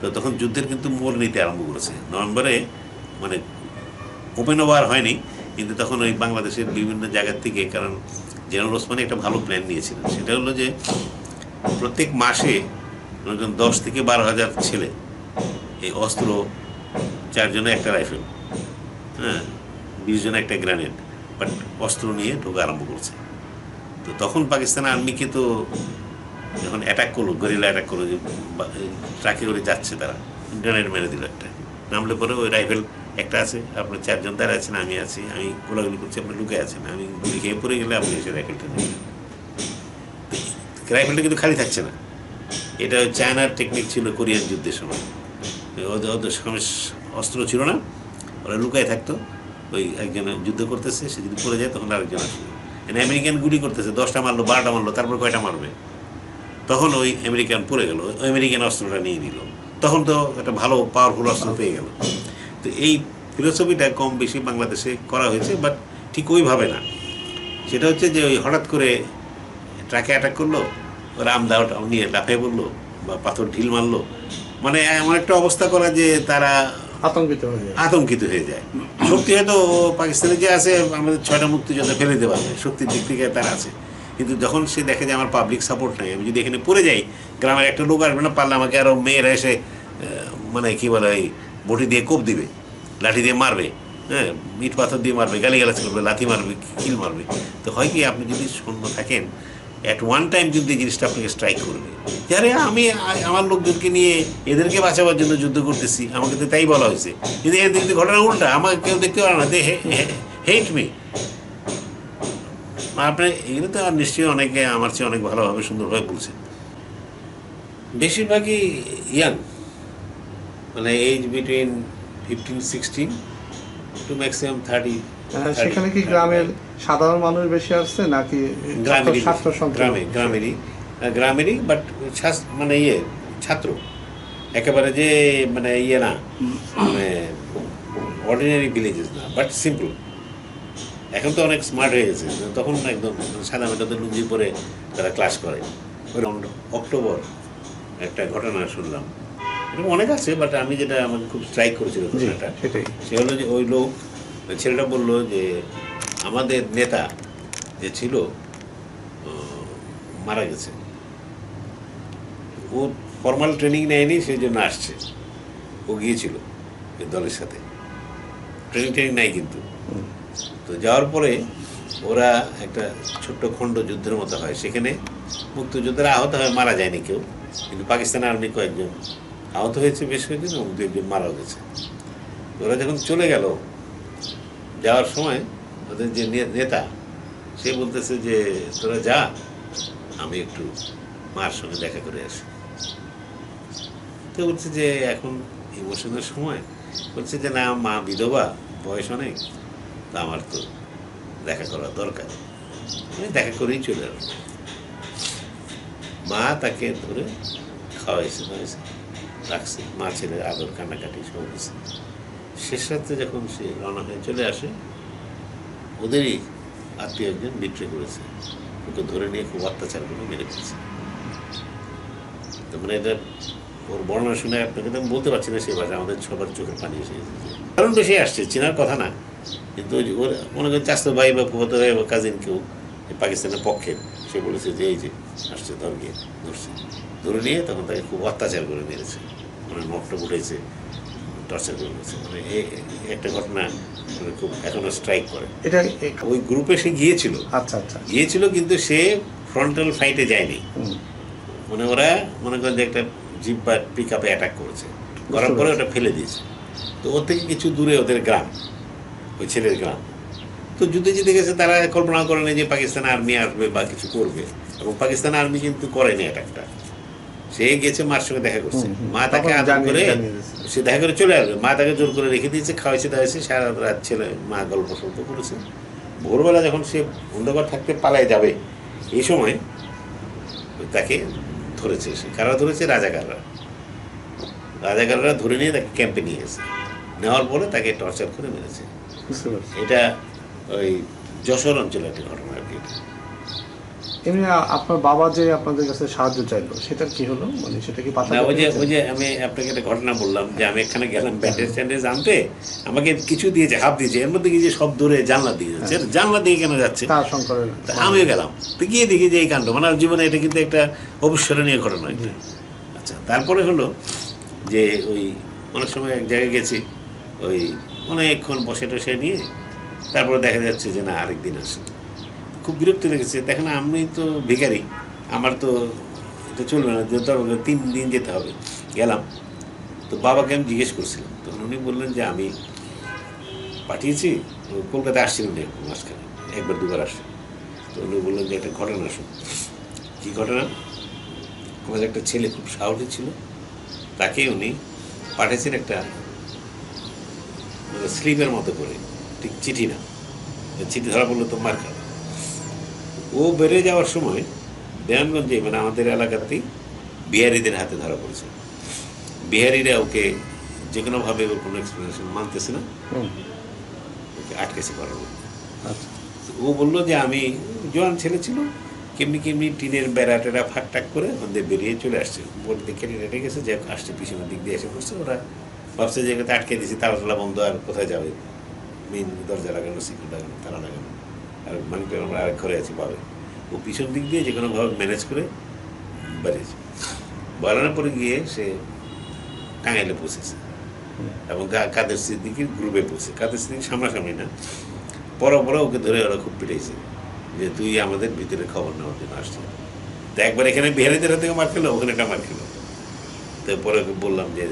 তো তখন যুদ্ধের কিন্তু মোড় নিতে আরম্ভ করেছে। নভেম্বরে মানে ওপেন ওভার হয়নি, কিন্তু তখন ওই বাংলাদেশের বিভিন্ন জায়গার থেকে, কারণ জেনারেল ওসমানী একটা ভালো প্ল্যান নিয়েছিলেন। সেটা হলো যে প্রত্যেক মাসে দশ থেকে বারো হাজার ছেলে এই অস্ত্র চারজনে একটা রাইফেল হ্যাঁ বিশ জনে একটা গ্রেনেড, বাট অস্ত্র নিয়ে ঢোকা আরম্ভ করছে। তো তখন পাকিস্তান আর্মিকে তো যখন অ্যাটাক করল গরিলা অ্যাটাক করল, যে ট্রাকে করে যাচ্ছে তারা। গ্রেনেড মেরে দিল একটা। নামলে পরে ওই রাইফেল একটা আছে, আপনার চারজন দাঁড়িয়ে আছেন, আমি আছি, আমি গোলাগুলি করছি, আপনি লুকে আছেন, আমি গুলি খেয়ে পড়ে গেলে আপনি এসে রাইফেলটা রাইফেলটা কিন্তু খালি থাকছে না। এটা চায়নার টেকনিক ছিল কোরিয়ান যুদ্ধের সময়। ওদের অস্ত্র ছিল না, ওরা লুকায় থাকতো। ওই একজন যুদ্ধ করতেছে, সে যদি পড়ে যায় তখন আরেকজন আসবে। আমেরিকান গুলি করতেছে, দশটা মারলো, বারোটা মারলো, তারপর কয়টা মারবে? তখন ওই আমেরিকান পড়ে গেল ওই আমেরিকান অস্ত্রটা নিয়ে নিল। তখন তো একটা ভালো পাওয়ারফুল অস্ত্র পেয়ে গেল। তো এই ফিলোসফিটা কম বেশি বাংলাদেশে করা হয়েছে বাট ঠিক ওইভাবে না। সেটা হচ্ছে যে ওই হঠাৎ করে ট্রাকে অ্যাটাক করল ওরা আমদা ওটা নিয়ে লাফিয়ে পড়ল বা পাথর ঢিল মারলো। মানে এমন একটা অবস্থা করা যে তারা আতঙ্কিত হয়ে যায়। আতঙ্কিত হয়ে যায়। শক্তি হয়তো পাকিস্তানে যে আছে আমাদের ছয়টা মুক্তিযোদ্ধা ফেলে দিতে পারবে শক্তির দিক থেকে তারা আছে। কিন্তু যখন সে দেখে যে আমার পাবলিক সাপোর্ট নাই, আমি যদি এখানে পড়ে যাই, গ্রামের একটা লোক আসবে না, পারলে আমাকে আরও মেয়েরা এসে মানে কি বলে ওই বটি দিয়ে কোপ দিবে, লাঠি দিয়ে মারবে হ্যাঁ ইট পাথর দিয়ে মারবে গালি গালাজ করবে, লাথি মারবে, কিল মারবে। তো হয় কি, আপনি যদি শূন্য থাকেন অ্যাট ওয়ান টাইম এই জিনিসটা আপনাকে স্ট্রাইক করবে আরে আমি আমার লোকজনকে নিয়ে এদেরকে বাঁচাবার জন্য যুদ্ধ করতেছি, আমাকে তো তাই বলা হয়েছে। কিন্তু এর দিক ঘটনা উল্টা আমাকে কেউ দেখতে পারে না দে হেট মি আপনি এগুলো তো আর নিশ্চয়ই অনেকে আমার চেয়ে অনেক ভালোভাবে সুন্দরভাবে বলছেন। বেশিরভাগই ইয়াং মানে age between fifteen sixteen to maximum thirty সেখানে কি গ্রামের সাধারণ মানুষ বেশি আসছে নাকি গ্রামে গ্রামেরই গ্রামেরই বাট মানে ইয়ে ছাত্র। একেবারে যে মানে ইয়ে না মানে অর্ডিনারি ভিলেজেস না বাট সিম্পল এখন তো অনেক স্মার্ট হয়ে গেছে। তখন একদম সাদা মেটাতে লুঙ্গি পরে তারা ক্লাস করে। অক্টোবর একটা ঘটনা শুনলাম। এরকম অনেক আছে বাট আমি যেটা আমাকে খুব স্ট্রাইক করেছিল ঘটনাটা সে হলো যে ওই লোক ছেলেটা বলল যে আমাদের নেতা যে ছিল মারা গেছে। ও ফর্মাল ট্রেনিং নেয়নি সেই জন্য আসছে। ও গিয়েছিল দলের সাথে। ট্রেনিং ট্রেনিং নাই কিন্তু। তো যাওয়ার পরে ওরা একটা ছোট্ট খণ্ড যুদ্ধের মতো হয়। সেখানে মুক্তিযোদ্ধারা আহত হয় মারা যায়নি কেউ, কিন্তু পাকিস্তান আর্মি কয়েকজন আহত হয়েছে বেশ কয়েকজন এবং দু একজন মারাও গেছে। ওরা যখন চলে গেল, যাওয়ার সময় ওদের যে নেতা, সে বলতেছে যে, তোরা যা, আমি একটু মার সঙ্গে দেখা করে আসি। তো বলছে যে, এখন ইমোশনের সময়। বলছে যে, না, মা বিধবা, বয়স অনেক। তা আমার তো দেখা করা দরকার দেখা করেই চলে আসব মা তাকে ধরে খাওয়াইছে খাওয়াইছে, রাখছে। মা ছেলের আদর, কান্নাকাটি সব হয়েছে। শেষ রাত্রে যখন সে রওনা হয়ে চলে আসে, ওদেরই আত্মীয় একজন বিক্রি করেছে। ওকে ধরে নিয়ে খুব অত্যাচার করে মেরে ফেলছে। মানে এটা ওর বর্ণনা শুনে আপনাকে তো বলতে পারছি না সেই ভাষা আমাদের সবার চোখের পানি এসে কারণ বেশি আসছে, চেনার কথা না। কিন্তু ওর মনে করেন চাস্তো ভাই বা ফুফাতো ভাই বা কাজিন কেউ পাকিস্তানের পক্ষের সে বলেছে যে এই যে আসছে ধর গিয়ে ধরছে। ধরে নিয়ে তখন তাকে খুব অত্যাচার করে মেরেছে। মানে নখটা উঠেছে টর্চার করে মেরেছে মানে একটা ঘটনা মানে খুব এখনও স্ট্রাইক করে। এটা ওই গ্রুপে সে গিয়েছিল। আচ্ছা আচ্ছা। গিয়েছিল কিন্তু সে ফ্রন্টাল ফাইটে যায়নি। মানে ওরা মনে করেন যে একটা জিপ বা পিক আপে অ্যাটাক করেছে। করার পরে ওটা ফেলে দিয়েছে। তো ওর থেকে কিছু দূরে ওদের গ্রাম। ওই ছেলের গ্রাম তো যুদ্ধে জিতে গেছে তারা কল্পনা করে না যে পাকিস্তান আর্মি আসবে বা কিছু করবে। এবং পাকিস্তান আর্মি কিন্তু করেনি অ্যাটাকটা সে গেছে মার সঙ্গে দেখা করছে। মা তাকে আদর করে সে দেখা করে চলে আসবে। মা তাকে জোর করে রেখে দিয়েছে খাওয়াইছে দাওয়াইছে সারা রাত ছেলে মা গল্প সল্প করেছে। ভোরবেলা যখন সে অন্ধকার থাকতে পালায় যাবে এই সময় তাকে ধরেছে সে। কারা ধরেছে? রাজাকাররা। রাজাকাররা ধরে নিয়ে তাকে ক্যাম্পে নিয়ে গেছে। নেওয়ার পরে তাকে টর্চার করে মেরেছে। এটা ওই যশোর অঞ্চলের একটা ঘটনা আর কি। এমনি আপনার বাবা যে আপনাদের কাছে সাহায্য চাইলো সেটার কি হলো? মানে সেটা কি না ওই যে ওই যে আমি আপনাকে একটা ঘটনা বললাম যে আমি এখানে গেলাম ব্যান্ডেজ ট্যান্ডেজ আনতে আমাকে কিছু দিয়েছে হাফ দিয়েছে এর মধ্যে কি যে সব দূরে জানলা দিয়ে যাচ্ছে জানলা দিয়ে কেন যাচ্ছে? আমিও গেলাম। তো গিয়ে দেখি যে এই কাণ্ড মানে জীবনে এটা কিন্তু একটা অবিস্মরণীয় ঘটনা। আচ্ছা তারপরে হলো যে ওই অনেক সময় এক জায়গায় গেছি ওই অনেকক্ষণ বসে টসে নিয়ে তারপরে দেখা যাচ্ছে যে না, আরেকদিন আসে খুব বিরক্ত লেগেছে। দেখেন, আমি তো ভিখারি। আমার তো এটা চলবে না। যেতে তিন দিন যেতে হবে। গেলাম। তো বাবাকে আমি জিজ্ঞেস করছিলাম। তখন উনি বললেন যে, আমি পাঠিয়েছি। কলকাতায় আসছিলেন মাঝখানে। একবার, দুবার আসছে। তো উনি বললেন যে, একটা ঘটনা শুন। কী ঘটনা? আমাদের একটা ছেলে খুব সাহসী ছিল। তাকে উনি পাঠিয়েছেন একটা স্লিপের মতো করে ঠিক চিঠি না। চিঠি ধরা পড়ল তো মার খাবে। ও বেড়ে যাওয়ার সময় দেয়ানগঞ্জে মানে আমাদের এলাকাতেই বিহারিদের হাতে ধরা পড়েছে। বিহারিরা ওকে যে কোনোভাবে ওর কোনো এক্সপ্লেনেশন মানতেছে না। ওকে আটকেছে করার মধ্যে। আচ্ছা। ও বলল যে আমি জোয়ান ছেলে ছিল কেমনি কেমনি টিনের বেড়া টেরা ফাঁক টাক করে ওদের বেরিয়ে চলে আসছে। বোর্ড দেখে রেটে গেছে যে আসছে পিছনের দিক দিয়ে এসে পড়ছে। ওরা ভাবছে যে আটকে দিয়েছি তালা টালা বন্ধ, আর কোথায় যাবে? মেইন দরজা লাগানো সিকিউর লাগানো, তালা লাগানো। আর মানে আমরা আরেক ঘরে আছি, পাবে। ও পিছন দিক দিয়ে যে কোনোভাবে ম্যানেজ করে বেরিয়েছে। বাড়ানোর পরে গিয়ে সে টাঙ্গাইলে পৌঁছেছে। এবং কাদের সিদ্দিকির গ্রুপে পৌঁছে। কাদের সিদ্দিক সামনাসামনি না। পর পর ওকে ধরে ওরা খুব পিটাইছে যে, তুই আমাদের ভিতরে খবর নেওয়ার জন্য আসছিস। তো একবার এখানে বিহারিদের হাতে মার খেলো, ওখানে একটা মার খেলো। তো পরে ওকে বললাম যে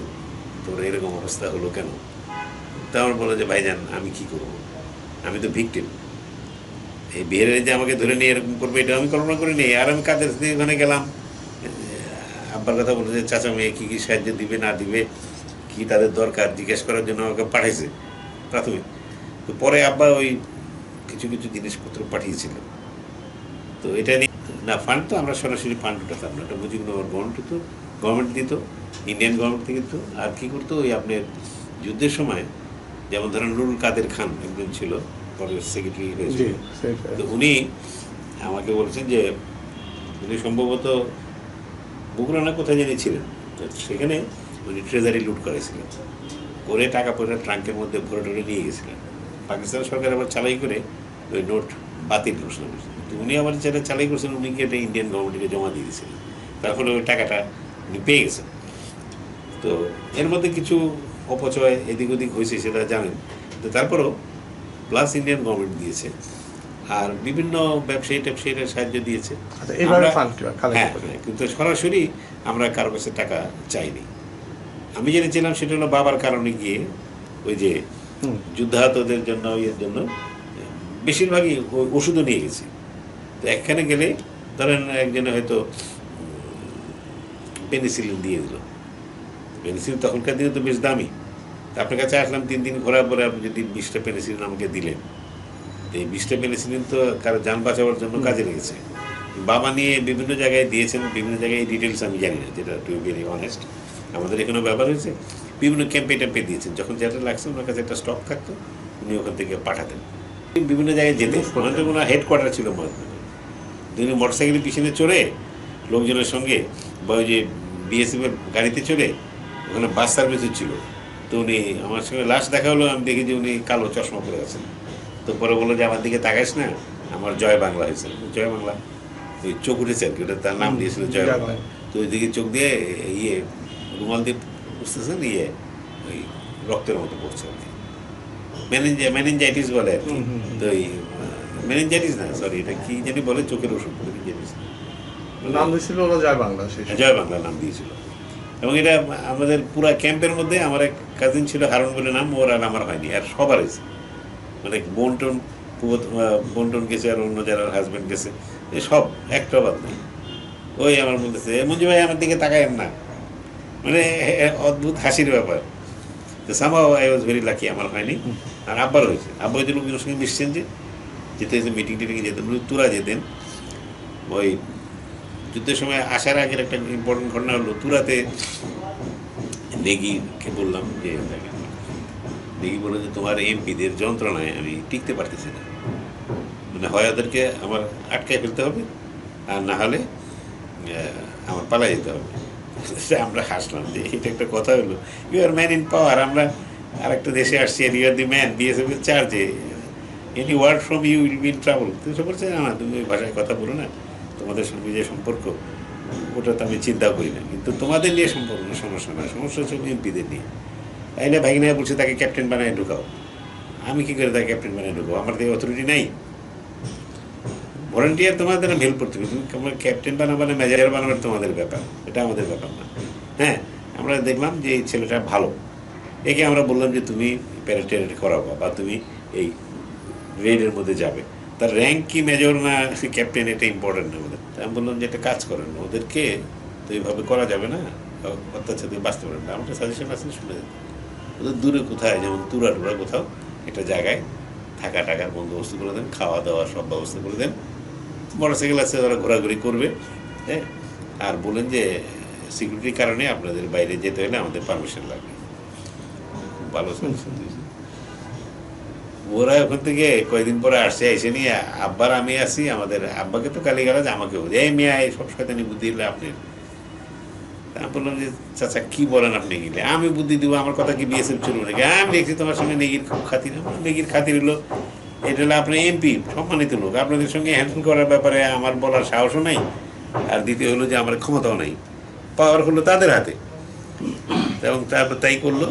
তোর এরকম অবস্থা হলো কেন? তা আমার বলল যে, ভাইজান, আমি কি করব? আমি তো ভিকটিম। এই বিহারে যে আমাকে ধরে নিয়ে এরকম করবে, এটা আমি কল্পনা করি আর আমি কাদের ওখানে গেলাম। আব্বার কথা বলে যে, চাচা মেয়ে কী কী সাহায্য দিবে, না দিবে? কি তাদের দরকার? জিজ্ঞেস করার জন্য আমাকে পাঠাইছে প্রাথমিক। তো পরে আব্বা ওই কিছু কিছু জিনিসপত্র পাঠিয়েছিলেন তো এটা নিয়ে না ফান্ড তো আমরা সরাসরি ফান্ড উঠাতাম না। এটা মুজিবনগর গভর্নমেন্ট তো গভর্নমেন্ট দিত। ইন্ডিয়ান গভর্নমেন্ট থেকে তো আর কী করতো ওই আপনার যুদ্ধের সময় যেমন ধরেন নুরুল কাদের খান একজন ছিল পরে সেক্রেটারি হয়েছিল তো উনি আমাকে বলছেন যে উনি সম্ভবত বগুড়া না কোথায় জানি ছিলেন। তো সেখানে উনি ট্রেজারি লুট করেছিলেন। করে টাকা পয়সা ট্রাঙ্কের মধ্যে ভরে টরে নিয়ে গেছিলেন। পাকিস্তান সরকার আবার চালাই করে ওই নোট বাতিল ঘোষণা করেছিল তো উনি আবার যেটা চালাই করেছেন উনি কি এটা ইন্ডিয়ান গভর্নমেন্টকে জমা দিয়ে দিয়েছিলেন। তার ফলে ওই টাকাটা উনি পেয়ে গেছেন। তো এর মধ্যে কিছু অপচয় এদিক ওদিক হয়েছে সেটা জানেন। তো তারপরেও প্লাস ইন্ডিয়ান গভর্নমেন্ট দিয়েছে। আর বিভিন্ন ব্যবসায়ী ট্যাবসায়ীরা সাহায্য দিয়েছে। আচ্ছা হ্যাঁ কিন্তু সরাসরি আমরা কারও কাছে টাকা চাইনি। আমি যেটা ছিলাম সেটা হলো বাবার কারণে গিয়ে ওই যে যুদ্ধাহতদের জন্য ইয়ের জন্য বেশিরভাগই ওষুধও নিয়ে গেছি। তো একখানে গেলে ধরেন একজনে হয়তো পেনিসিলিন দিয়ে দিল। পেনিসিলিন তখনকার দিনে তো বেশ দামি? আপনার কাছে আসলাম তিন দিন ঘোরার পরে আপনি যদি বিশটা পেনিসিলিন আমাকে দিলেন। এই বিশটা পেনিসিলিন তো কারও যান বাঁচাবার জন্য কাজে লেগেছে। বাবা নিয়ে বিভিন্ন জায়গায় দিয়েছেন বিভিন্ন জায়গায় ডিটেলস আমি জানি না যেটা টু ভেরি অনেস্ট আমাদের এখানেও ব্যবহার হয়েছে। বিভিন্ন ক্যাম্পে ট্যাম্পে দিয়েছেন যখন যেটা লাগছে ওনার কাছে একটা স্টক থাকতো উনি ওখান থেকে পাঠাতেন। বিভিন্ন জায়গায় যেতেন ওনাদের কোনো হেডকোয়ার্টার ছিল মহাত্মাগান্ধী তিনি মোটরসাইকেলের পিছনে চড়ে লোকজনের সঙ্গে বা ওই যে বিএসএফ এর গাড়িতে চড়ে ওখানে বাস সার্ভিস ছিল। তো উনি আমার সঙ্গে লাস্ট দেখা হলো আমি দেখি যে উনি কালো চশমা পরে আছেন। তো পরে বলল যে আমার দিকে তাকাইস না আমার জয় বাংলা হয়েছে। জয় বাংলা? ওই চোখ উঠেছে আর কি ওটা তার নাম দিয়েছিল জয় বাংলা। তো ওইদিকে চোখ দিয়ে ইয়ে রুমাল দিয়ে বুঝতেছেন ইয়ে ওই রক্তের মতো পড়ছে আর কি। ম্যানেঞ্জা ম্যানেঞ্জাইটিস বলে আর কি। তো এই ম্যানেঞ্জাইটিস না সরি এটা কি জানি বলে চোখের ওষুধ ম্যানেঞ্জাইটিস নাম দিয়েছিল ওরা জয় বাংলা জয় বাংলা নাম দিয়েছিল। এবং এটা আমাদের পুরা ক্যাম্পের মধ্যে আমার এক কাজিন ছিল হারুন বলে নাম ওর আর আমার হয়নি আর সবার হয়েছে। মানে বন্টন বন্টন গেছে আর অন্য যারা হাজব্যান্ড গেছে এ সব একটা বাদ নেই। ওই আমার বলতেছে "এ, মঞ্জু ভাই আমার দিকে তাকায়েন না। মানে অদ্ভুত হাসির ব্যাপার। তো somehow I was very lucky আমার হয়নি। আর আব্বার হয়েছে। আব্বা হয়তো লোকজনের সঙ্গে মিশছেন যে যেতে মিটিং টিটিংয়ে যেতেন তুরা যেতেন। ওই যুদ্ধের সময় আসার আগের একটা ইম্পর্টেন্ট ঘটনা হলো তুরাতে নেগিকে বললাম যে নেগি বলল যে, তোমার এমপিদের যন্ত্রণায় আমি টিকতে পারতেছি না। মানে হয় ওদেরকে আমার আটকায় ফেলতে হবে, আর না হলে আমার পালাই যেতে হবে। আমরা হাসলাম যে, এটা একটা কথা হলো you are man in power আমরা আর একটা দেশে আসছি আর you are the man BSF এর চার্জে any word from you will be in travel তো সে বলছে না, তুমি ওই ভাষায় কথা বলো না। তোমাদের সঙ্গে যে সম্পর্ক, ওটা তো আমি চিন্তা করি না। কিন্তু তোমাদের নিয়ে সম্পর্ক সমস্যা না সমস্যা হচ্ছে এমপিদের নিয়ে। তাইলে ভাগিনা বলছে, তাকে ক্যাপ্টেন বানায় ঢুকাও। আমি কি করে তাকে ক্যাপ্টেন বানায় ঢুকাবো? আমার তো অথরিটি নাই। ভলেন্টিয়ার তোমাদের হেল্প করতে হবে তুমি ক্যাপ্টেন বানাবে না ম্যানেজার বানাবে তোমাদের ব্যাপার। এটা আমাদের ব্যাপার না। হ্যাঁ আমরা দেখলাম যে এই ছেলেটা ভালো। একে আমরা বললাম যে, তুমি প্যারেটেড করাবো বা তুমি এই রেডের মধ্যে যাবে। তার র্যাঙ্ক কি মেজর না, সে ক্যাপ্টেন এটা ইম্পর্টেন্ট আমাদের তা আমি বললাম যে একটা কাজ করেন ওদেরকে তো এইভাবে করা যাবে না। অত্যাচার দিয়ে বাঁচতে পারেন না। আমাদের সাজেশন আছে, শুনে যেতে ওদের দূরে কোথায়, যেমন তুরা টুরা কোথাও, একটা জায়গায় থাকা টাকার বন্দোবস্ত করে দেন, খাওয়া দাওয়া সব ব্যবস্থা করে দেন। মোটরসাইকেল আছে, ওরা ঘোরাঘুরি করবে হ্যাঁ? আর বলেন যে সিকিউরিটির কারণে আপনাদের বাইরে যেতে হলে আমাদের পারমিশন লাগবে। ভালো suggestion দিয়েছে। ওরা ওখান থেকে কয়েকদিন পরে আসছে, এসে নিয়ে আব্বার আমি আছি, আমাদের আব্বাকে তো কালী আমাকে বলছে এই মেয়ে, এই সব শয়তানি বুদ্ধি দিলে আপনি আমি বললাম যে, চাচা, কি বলেন আপনি গেলে আমি বুদ্ধি দিব, আমার কথা কি বিএসএফ চলবে নাকি? আমি দেখছি তোমার সঙ্গে নেগির খুব খাতির। আমার নেগির খাতির হলো, এটা হলো আপনি এমপি সম্মানিত লোক। আপনাদের সঙ্গে হ্যান্ডেল করার ব্যাপারে আমার বলার সাহসও নাই। আর দ্বিতীয় হলো যে, আমার ক্ষমতাও নাই। পাওয়ার হলো তাদের হাতে। এবং তারপর তাই করল।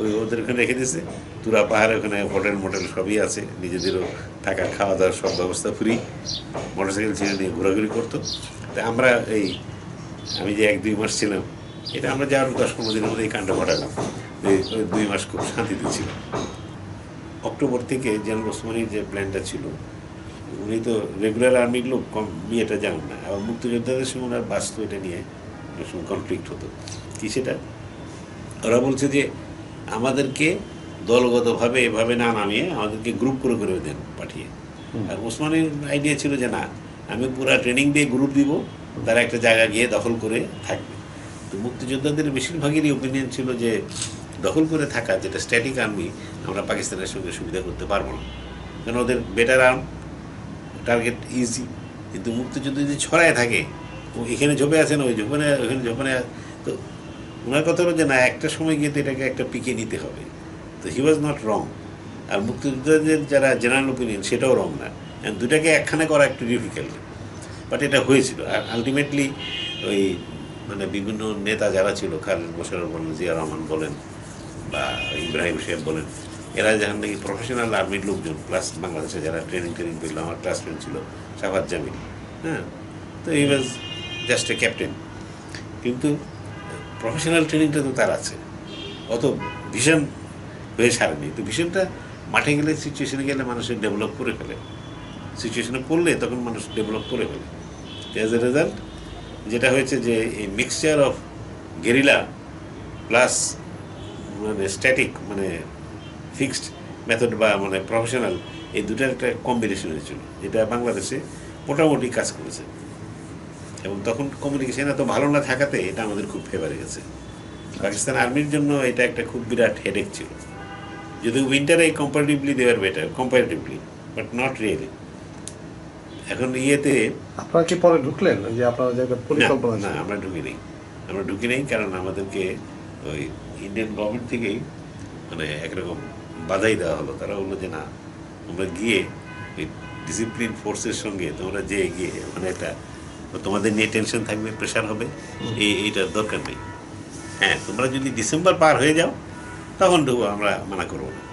ওই ওদের ওখানে রেখে দিয়েছে। তুরা পাহাড়ে ওখানে হোটেল মোটেল সবই আছে। নিজেদেরও থাকা, খাওয়া দাওয়ার সব ব্যবস্থা ফ্রি মোটরসাইকেল ছেড়ে নিয়ে ঘোরাঘুরি করতো। তা আমরা এই, আমি যে এক, দুই মাস ছিলাম, এটা আমরা যাওয়ার দশ পনেরো দিনের মধ্যে এই কাণ্ড ঘটালাম। দুই মাস খুব শান্তিতে ছিল। অক্টোবর থেকে জেনারেল ওসমানির যে প্ল্যানটা ছিল, উনি তো রেগুলার আর্মির লোক, কম বিয়েটা জানেন না। আবার মুক্তিযোদ্ধাদের সঙ্গে ওনার বাস্তব এটা নিয়ে কনফ্লিক্ট হতো। কি সেটা? ওরা বলছে যে আমাদেরকে দলগতভাবে এভাবে না নামিয়ে আমাদেরকে গ্রুপ করে করে দেন পাঠিয়ে। আর ওসমানের আইডিয়া ছিল যে না আমি পুরো ট্রেনিং দিয়ে গ্রুপ দিব তারা একটা জায়গা গিয়ে দখল করে থাকবে। তো মুক্তিযোদ্ধাদের বেশিরভাগেরই ওপিনিয়ন ছিল যে দখল করে থাকা যেটা স্ট্যাটিক আর্মি আমরা পাকিস্তানের সঙ্গে সুবিধা করতে পারব না। কারণ ওদের বেটার আর্ম টার্গেট ইজি কিন্তু মুক্তিযুদ্ধ যদি ছড়ায় থাকে ও এখানে ঝোপে আছে না ওই ঝোপনে ওখানে ঝোপনে তো ওনার কথা হলো যে, না, একটা সময় গিয়ে তো এটাকে একটা পিকে নিতে হবে। তো হি ওয়াজ নট রং আর মুক্তিযোদ্ধাদের যারা জেনারেল ওপিনিয়ন সেটাও রং না। দুটাকে একখানে করা একটু ডিফিকাল্ট বাট এটা হয়েছিল। আর আলটিমেটলি ওই মানে বিভিন্ন নেতা যারা ছিল, খালেদ মোশারফ বলেন, জিয়া রহমান বলেন, বা ইব্রাহিম সাহেব বলেন, এরা যখন নাকি প্রফেশনাল আর্মির লোকজন প্লাস বাংলাদেশে যারা ট্রেনিং ট্রেনিং পেল, আমার ক্লাসমেট ছিল, সাফাত জামিল হ্যাঁ? তো he was just a captain কিন্তু প্রফেশনাল ট্রেনিংটা তো তার আছে। অত ভীষণ হয়ে ছাড়েনি তো ভীষণটা মাঠে গেলে সিচুয়েশনে গেলে মানুষের ডেভেলপ করে ফেলে। সিচুয়েশনে পড়লে তখন মানুষ ডেভেলপ করে ফেলে। অ্যাজ এ রেজাল্ট যেটা হয়েছে যে এই মিক্সচার অফ গেরিলা প্লাস মানে স্ট্যাটিক মানে ফিক্সড মেথড বা মানে প্রফেশনাল এই দুটার একটা কম্বিনেশন হয়েছিল। যেটা বাংলাদেশে মোটামুটি কাজ করেছে। এবং তখন কমিউনিকেশন এত ভালো না থাকাতে এটা আমাদের খুব ফেভারে গেছে। পাকিস্তান আর্মির জন্য এটা একটা খুব বিরাট হেডেক ছিল। যদিও উইন্টারে কম্পারেটিভলি দেওয়ার better comparatively but not really এখন ইয়েতে আপনারা কি পরে ঢুকলেন? যে আপনার যে পরিকল্পনা না, আমরা ঢুকি নেই আমরা ঢুকি নেই কারণ আমাদেরকে ওই ইন্ডিয়ান গভর্নমেন্ট থেকেই মানে একরকম বাধাই দেওয়া হলো। তারা বলল যে না তোমরা গিয়ে ওই ডিসিপ্লিন ফোর্সের সঙ্গে তোমরা যে গিয়ে মানে একটা তোমাদের নিয়ে টেনশন থাকবে প্রেশার হবে, এই, এইটার দরকার নেই। হ্যাঁ তোমরা যদি ডিসেম্বর পার হয়ে যাও, তখন আমরা মানা করব না।